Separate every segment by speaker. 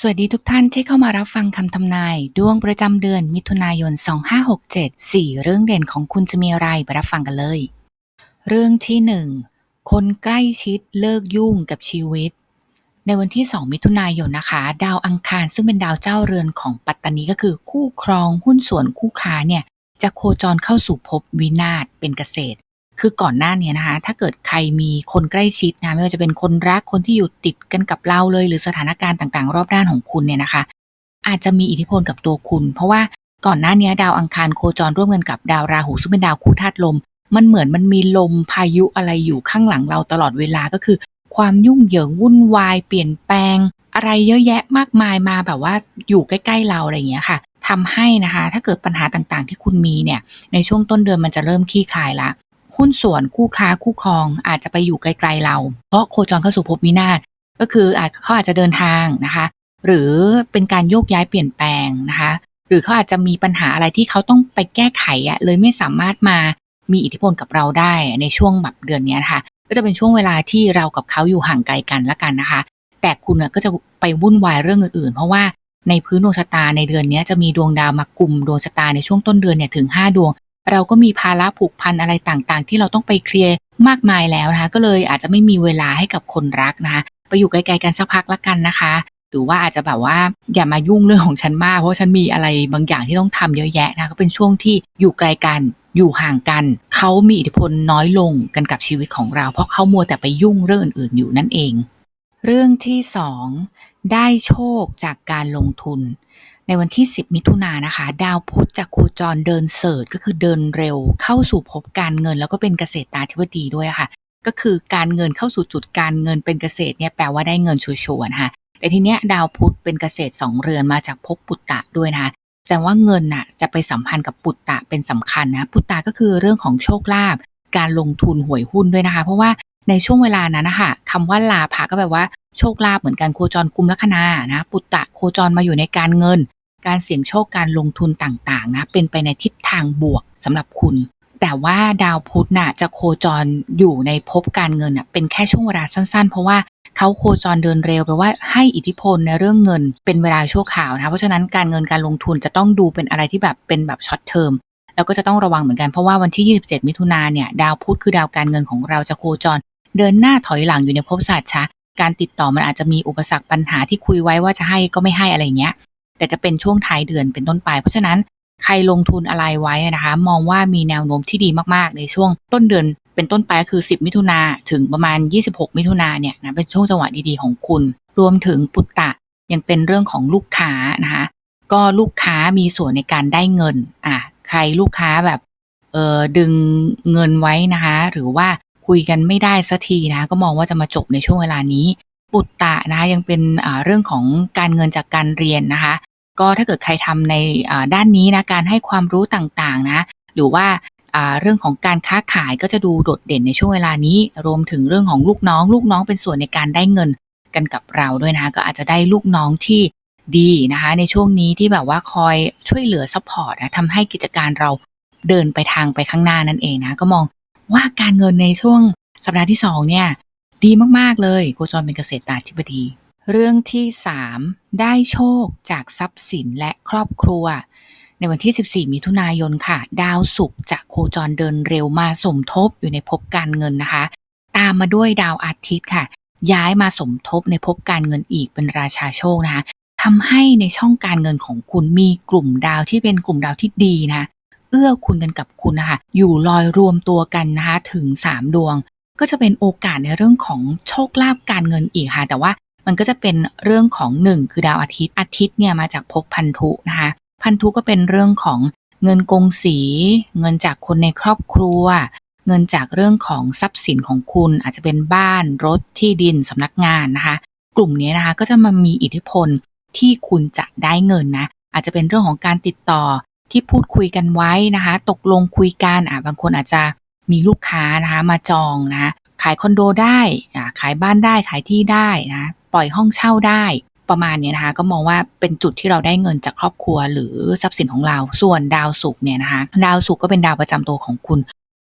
Speaker 1: สวัสดีทุกท่านที่เข้ามารับฟังคำทำนาย ดวงประจำเดือนมิถุนายน 2567 4 เรื่องเด่นของคุณจะมีอะไรไปรับฟังกันเลย เรื่องที่ 1 คนใกล้ชิดเลิกยุ่งกับชีวิต ในวันที่ 2 มิถุนายนนะคะ ดาวอังคารซึ่งเป็นดาวเจ้าเรือนของปัตตานีก็คือคู่ครองหุ้นส่วนคู่ค้าเนี่ยจะโคจรเข้าสู่ภพวินาศเป็นเกษตร คือก่อนหน้านี้นะคะ ถ้าเกิดใครมีคนใกล้ชิดนะไม่ว่าจะเป็นคนรักคนที่อยู่ติดกันกับเราเลย หรือสถานการณ์ต่างๆ รอบด้านของคุณเนี่ยนะคะ อาจจะมีอิทธิพลกับตัวคุณ เพราะว่าก่อนหน้านี้ดาวอังคารโคจรร่วมกันกับดาวราหูซึ่งเป็นดาวคู่ธาตุลม มันเหมือนมันมีลมพายุอะไรอยู่ข้างหลังเราตลอดเวลาก็คือ ความยุ่งเหยิงวุ่นวาย เปลี่ยนแปลง อะไรเยอะแยะมากมายมาแบบว่าอยู่ใกล้ๆเราอะไรอย่างเงี้ยค่ะทำให้นะคะ ถ้าเกิดปัญหาต่างๆ ที่คุณมีเนี่ยในช่วงต้นเดือนมันจะเริ่มคลี่คลายละ หุ้นส่วนคู่ค้าคู่ครองอาจจะไปอยู่ไกลๆเรา เพราะโคจรเข้าสู่ภพวินาศก็คืออาจเขาอาจจะเดินทางนะคะ หรือเป็นการโยกย้ายเปลี่ยนแปลงนะคะ หรือเขาอาจจะมีปัญหาอะไรที่เขาต้องไปแก้ไขอะเลยไม่สามารถมามีอิทธิพลกับเราได้ในช่วงแบบเดือนนี้นะคะก็จะเป็นช่วงเวลาที่เรากับเขาอยู่ห่างไกลกันละกันนะคะ แต่คุณก็จะไปวุ่นวายเรื่องอื่นๆ เพราะว่าในพื้นดวงชะตาในเดือนนี้จะมีดวงดาวมากลุ่มดวงชะตาในช่วงต้นเดือนเนี่ยถึง 5 ดวง เราก็มีภาระผูกพันอะไรต่างๆ ที่เราต้องไปเคลียร์มากมายแล้วนะคะ ก็เลยอาจจะไม่มีเวลาให้กับคนรักนะคะ ไปอยู่ไกลๆกันสักพักละกันนะคะ หรือว่าอาจจะแบบว่าอย่ามายุ่งเรื่องของฉันมาก เพราะฉันมีอะไรบางอย่างที่ต้องทำเยอะแยะนะคะก็เป็นช่วงที่อยู่ไกลกันอยู่ห่างกัน เขามีอิทธิพลน้อยลงกันกับชีวิตของเรา เพราะเขามัวแต่ไปยุ่งเรื่องอื่นๆอยู่นั่นเอง เรื่องที่สองได้โชคจากการลงทุน ในวันที่ 10 มิถุนายนนะคะ ดาวพุธจากโคจรเดินเสิร์ชก็คือเดินเร็ว เข้าสู่ภพการเงิน แล้วก็เป็นเกษตรตาธิบดีด้วยค่ะ ก็คือการเงินเข้าสู่จุดการเงินเป็นเกษตรเนี่ยแปลว่าได้เงินชัวร์ๆนะคะแต่ทีเนี้ยดาวพุธเป็นเกษตรสองเรือนมาจากภพปุตตะด้วยนะคะแสดงว่าเงินน่ะจะไปสัมพันธ์กับปุตตะเป็นสำคัญนะปุตตะก็คือเรื่องของโชคลาภการลงทุนหวยหุ้นด้วยนะคะ เพราะว่าในช่วงเวลานั้นนะคะคำว่าลาภะก็แปลว่าโชคลาภเหมือนกันโคจรกุมลัคนานะปุตตะโคจรมาอยู่ในการเงิน การเสี่ยงโชคการลงทุนต่างๆนะเป็นไปในทิศทางบวกสำหรับคุณ แต่ว่าดาวพุธน่ะจะโคจรอยู่ในภพการเงินน่ะเป็นแค่ช่วงเวลาสั้น ๆ เพราะว่าเขาโคจรเดินเร็วแปลว่าให้อิทธิพลในเรื่องเงินเป็นเวลาชั่วคราวนะเพราะฉะนั้นการเงินการลงทุนจะต้องดูเป็นอะไรที่แบบเป็นแบบช็อตเทอมแล้วก็จะต้องระวังเหมือนกันเพราะว่าวันที่ 27 มิถุนาเนี่ยดาวพุธคือดาวการเงินของเราจะโคจร เดินหน้าถอยหลังอยู่ในภพศาสตร์ชะการติดต่อมันอาจจะมีอุปสรรคปัญหาที่คุยไว้ว่าจะให้ก็ไม่ให้อะไรเงี้ย แต่จะเป็นช่วงท้ายเดือนเป็นต้นไป เพราะฉะนั้นใครลงทุนอะไรไว้นะคะ มองว่ามีแนวโน้มที่ดีมากๆ ในช่วงต้นเดือนเป็นต้นไปก็คือ 10 มิถุนาถึงประมาณ 26 มิถุนาเนี่ยนะเป็นช่วงจังหวะดีๆของคุณ รวมถึงปุตตะยังเป็นเรื่องของลูกค้านะคะก็ลูกค้ามีส่วนในการได้เงินอะใครลูกค้าแบบเออดึงเงินไว้นะคะ หรือว่าคุยกันไม่ได้สักทีนะก็มองว่าจะมาจบในช่วงเวลานี้ ปุตตะนะคะยังเป็นเรื่องของการเงินจากการเรียนนะคะ ก็ถ้าเกิดใครทำในด้านนี้นะการให้ความรู้ต่างๆนะหรือว่าเรื่องของการค้าขายก็จะดูโดดเด่นในช่วงเวลานี้ รวมถึงเรื่องของลูกน้อง ลูกน้องเป็นส่วนในการได้เงินกันกับเราด้วยนะคะก็อาจจะได้ลูกน้องที่ดีนะคะในช่วงนี้ที่แบบว่าคอยช่วยเหลือซัพพอร์ตนะทำให้กิจการเราเดินไปทางไปข้างหน้านั่นเองนะก็มองว่าการเงินในช่วงสัปดาห์ที่2เนี่ยดีมากๆเลยโคจรเป็นเกษตรตาธิบดี เรื่องที่3ได้โชคจากทรัพย์สินและครอบครัว ในวันที่ 14 มิถุนายนค่ะ ดาวศุกร์จะโคจรเดินเร็วมาสมทบอยู่ในภพการเงินนะคะ ตามมาด้วยดาวอาทิตย์ค่ะ ย้ายมาสมทบในภพการเงินอีกเป็นราชาโชคนะคะทำให้ในช่องการเงินของคุณมีกลุ่มดาวที่เป็นกลุ่มดาวที่ดีนะเอื้อคุณกันกับคุณนะคะอยู่ลอยรวมตัวกันนะคะถึง 3 ดวง ก็จะเป็นโอกาสในเรื่องของโชคลาภการเงินอีกค่ะ แต่ว่า มันก็จะเป็นเรื่องของหนึ่งคือดาวอาทิตย์ อาทิตย์เนี่ยมาจากภพพันธุนะคะ พันธุก็เป็นเรื่องของเงินกงสี เงินจากคนในครอบครัว เงินจากเรื่องของทรัพย์สินของคุณอาจจะเป็นบ้านรถที่ดินสำนักงานนะคะ กลุ่มนี้นะคะก็จะมามีอิทธิพลที่คุณจะได้เงินนะ อาจจะเป็นเรื่องของการติดต่อที่พูดคุยกันไว้นะคะ ตกลงคุยกันอะบางคนอาจจะมีลูกค้านะคะมาจองนะขายคอนโดได้อ่าขายบ้านได้ขายที่ได้นะ ล่อยห้องเช่าได้ประมาณนี้นะคะก็มองว่าเป็นจุดที่เราได้เงินจากครอบครัวหรือทรัพย์สินของเรา ส่วนดาวศุกร์เนี่ยนะคะดาวศุกร์ก็เป็นดาวประจำตัวของคุณ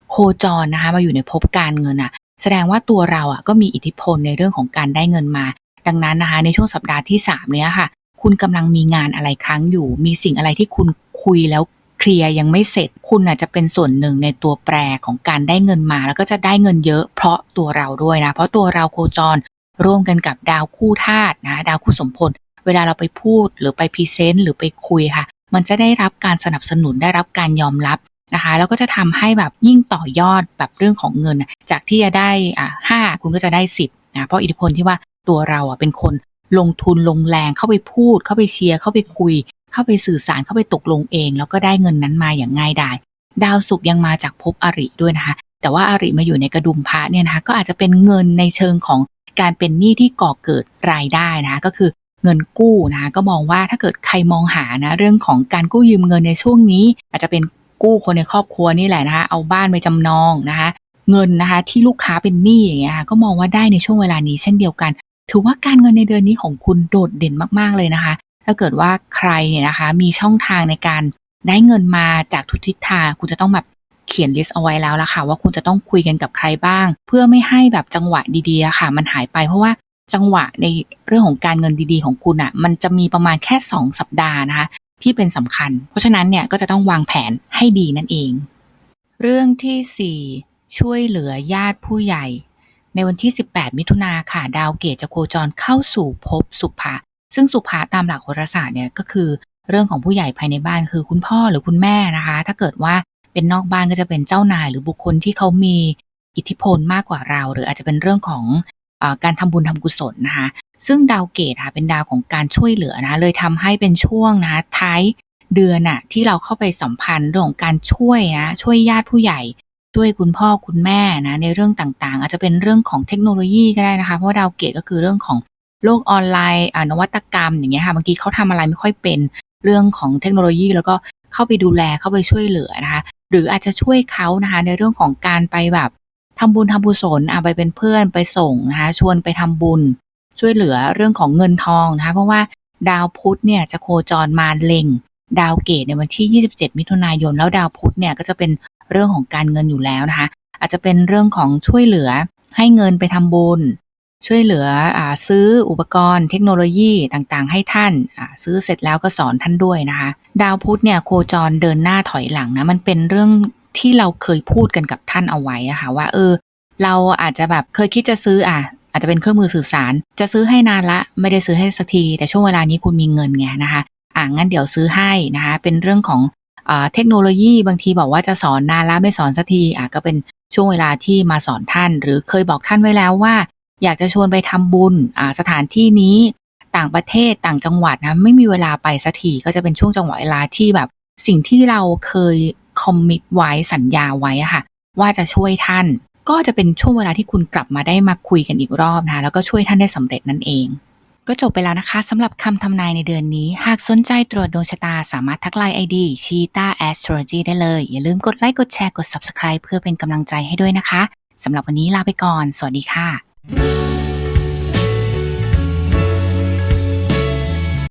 Speaker 1: โคจรนะคะมาอยู่ในภพการเงินอะแสดงว่าตัวเราอะก็มีอิทธิพลในเรื่องของการได้เงินมา ดังนั้นนะคะในช่วงสัปดาห์ที่ 3 เนี้ยค่ะ คุณกำลังมีงานอะไรครั้งอยู่ มีสิ่งอะไรที่คุณคุยแล้วเคลียร์ยังไม่เสร็จ คุณอาจจะเป็นส่วนหนึ่งในตัวแปรของการได้เงินมา แล้วก็จะได้เงินเยอะเพราะตัวเราด้วยนะ เพราะตัวเราโคจร ร่วมกันกับดาวคู่ธาตุนะดาวคู่สมพล เวลาเราไปพูดหรือไปพรีเซนต์หรือไปคุยค่ะ มันจะได้รับการสนับสนุนได้รับการยอมรับนะคะแล้วก็จะทำให้แบบยิ่งต่อยอดแบบเรื่องของเงิน จากที่จะได้อ่าห้าคุณก็จะได้สิบนะเพราะอิทธิพลที่ว่าตัวเราอะเป็นคนลงทุนลงแรงเข้าไปพูด เข้าไปเชียร์เข้าไปคุย เข้าไปสื่อสารเข้าไปตกลงเอง แล้วก็ได้เงินนั้นมาอย่างง่ายดายดาวศุกร์ยังมาจากภพอริด้วยนะคะ แต่ว่าอาริมาอยู่ในกระดุมพระเนี่ยนะคะก็อาจจะเป็นเงินในเชิงของ การเป็นหนี้ที่ก่อเกิดรายได้นะคะก็คือเงินกู้นะคะก็มองว่าถ้าเกิดใครมองหานะเรื่องของการกู้ยืมเงินในช่วงนี้ อาจจะเป็นกู้คนในครอบครัวนี่แหละนะคะเอาบ้านไปจำนองนะคะเงินนะคะที่ลูกค้าเป็นหนี้อย่างเงี้ยค่ะก็มองว่าได้ในช่วงเวลานี้เช่นเดียวกัน ถือว่าการเงินในเดือนนี้ของคุณโดดเด่นมากๆเลยนะคะ ถ้าเกิดว่าใครเนี่ยนะคะมีช่องทางในการได้เงินมาจากทุกทิศทางคุณจะต้องแบบ เขียนลิสต์เอาไว้แล้วละค่ะ ว่าคุณจะต้องคุยกันกับใครบ้าง เพื่อไม่ให้แบบจังหวะดีๆค่ะ มันหายไปเพราะว่าจังหวะในเรื่องของการเงินดีๆของคุณอะมันจะมีประมาณแค่ 2 สัปดาห์นะคะ ที่เป็นสำคัญ เพราะฉะนั้นเนี่ยก็จะต้องวางแผนให้ดีนั่นเอง เรื่องทีสี่ 4 ช่วยเหลือญาติผู้ใหญ่ ในวันที่ 18 มิถุนาค่ะ ดาวเกตจะโคจรเข้าสู่ภพสุภะซึ่งสุภาตามหลักโหราศาสตร์เนี่ยก็คือเรื่องของผู้ใหญ่ภายในบ้านคือคุณพ่อหรือคุณแม่นะคะ ถ้าเกิดว่า เป็นนอกบ้านก็จะเป็นเจ้านายหรือบุคคลที่เขามีอิทธิพลมากกว่าเรา หรืออาจจะเป็นเรื่องของอการทำบุญทำกุศลนะคะซึ่งดาวเกตค่ะเป็นดาวของการช่วยเหลือนะคะเลยทำให้เป็นช่วงนะคะท้ายเดือนน่ะที่เราเข้าไปสัมพันธ์เรื่องของการช่วยนะช่วยญาติผู้ใหญ่ช่วยคุณพ่อคุณแม่นะในเรื่องต่างๆ อาจจะเป็นเรื่องของเทคโนโลยีก็ได้นะคะเพราะาดาวเกตก็คือเรื่องของโลกออนไลน์นวัตกรรมอย่างเงี้ยค่ะบางทีเขาทำอะไรไม่ค่อยเป็นเรื่องของเทคโนโลยี แล้วก็เข้าไปดูแลเข้าไปช่วยเหลือนะคะ หรืออาจจะช่วยเขานะคะในเรื่องของการไปแบบทำบุญทำบุญอะไปเป็นเพื่อนไปส่งนะคะชวนไปทำบุญ ช่วยเหลือเรื่องของเงินทองนะคะเพราะว่าดาวพุธเนี่ยจะโคจรมาเล็ง ดาวเกตในวันที่ 27 มิถุนายน แล้วดาวพุธเนี่ยก็จะเป็นเรื่องของการเงินอยู่แล้วนะคะ อาจจะเป็นเรื่องของช่วยเหลือให้เงินไปทำบุญ ช่วยเหลืออซื้ออุปกรณ์เทคโนโลยีต่างๆ ให้ท่านซื้อเสร็จแล้วก็สอนท่านด้วยนะคะ ดาวพุธเนี่ยโคจรเดินหน้าถอยหลังนะมันเป็นเรื่องที่เราเคยพูดกันกับท่านเอาไว้อะค่ะว่า เออ เราอาจจะแบบเคยคิดจะซื้ออะ อาจจะเป็นเครื่องมือสื่อสาร จะซื้อให้นานละไม่ได้ซื้อให้สักที แต่ช่วงเวลานี้คุณมีเงินไงนะคะอะงั้นเดี๋ยวซื้อให้นะคะ เป็นเรื่องของเทคโนโลยีบางทีบอกว่าจะสอนนานละไม่สอนสักทีอะก็เป็นช่วงเวลาที่มาสอนท่าน หรือเคยบอกท่านไว้แล้วว่า อยากจะชวนไปทำบุญอ่าสถานที่นี้ ต่างประเทศต่างจังหวัดนะไม่มีเวลาไปสักทีก็จะเป็นช่วงจังหวะเวลาที่แบบ สิ่งที่เราเคยคอมมิตไว้สัญญาไว้ค่ะ ว่าจะช่วยท่าน ก็จะเป็นช่วงเวลาที่คุณกลับมาได้มาคุยกันอีกรอบนะคะแล้วก็ช่วยท่านได้สำเร็จนั่นเอง ก็จบไปแล้วนะคะสำหรับคำทำนายในเดือนนี้ หากสนใจตรวจดวงชะตาสามารถทักไลน์ ID Cheetah Astrology ได้เลย อย่าลืมกดไลค์กดแชร์กด Subscribe เพื่อเป็นกำลังใจให้ด้วยนะคะสำหรับวันนี้ลาไปก่อน สวัสดีค่ะ